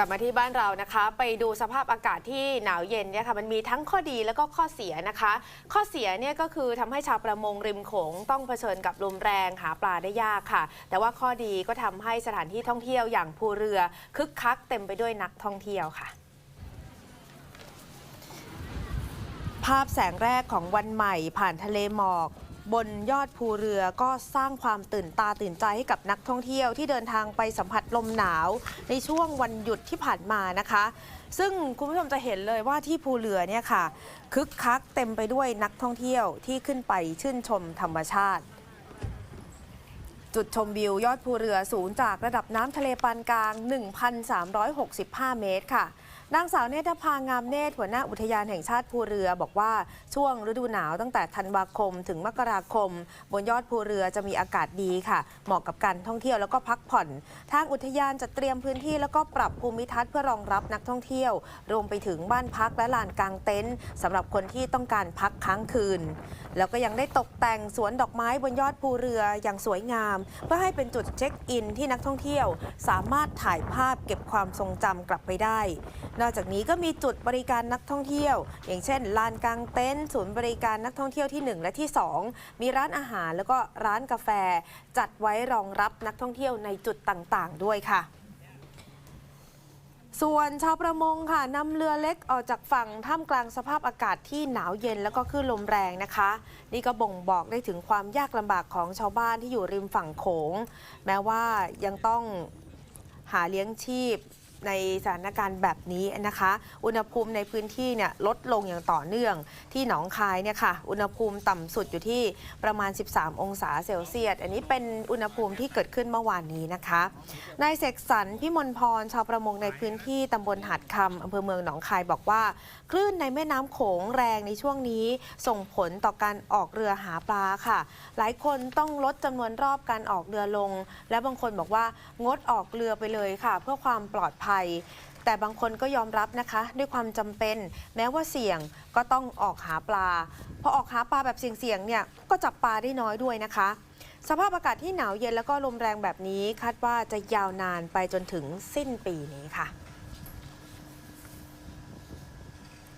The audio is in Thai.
กลับมาที่บ้านเรานะคะ ไปดูสภาพอากาศที่หนาวเย็นเนี่ยค่ะมันมีทั้งข้อดีแล้วก็ข้อเสียนะคะ ข้อเสียเนี่ยก็คือทำให้ชาวประมงริมโขงต้องเผชิญกับลมแรงหาปลาได้ยากค่ะ แต่ว่าข้อดีก็ทำให้สถานที่ท่องเที่ยวอย่างภูเรือคึกคักเต็มไปด้วยนักท่องเที่ยวค่ะภาพแสงแรกของวันใหม่ผ่านทะเลหมอก บนยอดภูเรือก็สร้างความตื่นตาตื่นใจให้กับนักท่องเที่ยวที่เดินทางไปสัมผัสลมหนาว ในช่วงวันหยุดที่ผ่านมานะคะ ซึ่งคุณผู้ชมจะเห็นเลยว่าที่ภูเรือเนี่ยค่ะคึกคักเต็มไปด้วยนักท่องเที่ยวที่ขึ้นไปชื่นชมธรรมชาติ จุดชมวิวยอดภูเรือสูงจากระดับน้ำทะเลปานกลาง 1,365 เมตรค่ะ นางสาวเนตรภางามเนตรหัวหน้าอุทยานแห่งชาติภูเรือบอกว่าช่วงฤดูหนาวตั้งแต่ธันวาคมถึงมกราคม บนยอดภูเรือจะมีอากาศดีค่ะ เหมาะกับการท่องเที่ยวแล้วก็พักผ่อน ทางอุทยานจะเตรียมพื้นที่แล้วก็ปรับภูมิทัศน์เพื่อรองรับนักท่องเที่ยว รวมไปถึงบ้านพักและลานกลางเต็นท์สำหรับคนที่ต้องการพักค้างคืน แล้วก็ยังได้ตกแต่งสวนดอกไม้บนยอดภูเรืออย่างสวยงามเพื่อให้เป็นจุดเช็คอินที่นักท่องเที่ยว สามารถถ่ายภาพเก็บความทรงจำกลับไปได้ นอกจากนี้ก็มีจุดบริการนักท่องเที่ยว อย่างเช่นลานกลางเต็นท์ศูนย์บริการนักท่องเที่ยวที่ 1 และที่ 2 มีร้านอาหารแล้วก็ร้านกาแฟ จัดไว้รองรับนักท่องเที่ยวในจุดต่างๆ ด้วยค่ะ ส่วนชาวประมงค่ะนำเรือเล็กออกจากฝั่งท่ามกลางสภาพอากาศที่หนาวเย็นแล้วก็คลื่นลมแรงนะคะ นี่ก็บ่งบอกได้ถึงความยากลำบากของชาวบ้านที่อยู่ริมฝั่งโขง แม้ว่ายังต้องหาเลี้ยงชีพ ในสถานการณ์แบบนี้นะคะ อุณหภูมิในพื้นที่เนี่ยลดลงอย่างต่อเนื่อง ที่หนองคายเนี่ยค่ะ อุณหภูมิต่ำสุดอยู่ที่ประมาณ 13 องศาเซลเซียส อันนี้เป็นอุณหภูมิที่เกิดขึ้นเมื่อวานนี้นะคะ นายเสกสรรพิมลพรชาวประมงในพื้นที่ตำบลหาดคำอำเภอเมืองหนองคายบอกว่า คลื่นในแม่น้ำโขงแรงในช่วงนี้ส่งผลต่อการออกเรือหาปลาค่ะ หลายคนต้องลดจำนวนรอบการออกเรือลง และบางคนบอกว่างดออกเรือไปเลยค่ะ เพื่อความปลอดภัยภัย แต่บางคนก็ยอมรับนะคะ ด้วยความจำเป็น แม้ว่าเสี่ยงก็ต้องออกหาปลาพอออกหาปลาแบบเสี่ยงๆเนี่ยก็จับปลาได้น้อยด้วยนะคะ สภาพอากาศที่หนาวเย็นแล้วก็ลมแรงแบบนี้คาดว่าจะยาวนานไปจนถึงสิ้นปีนี้ค่ะ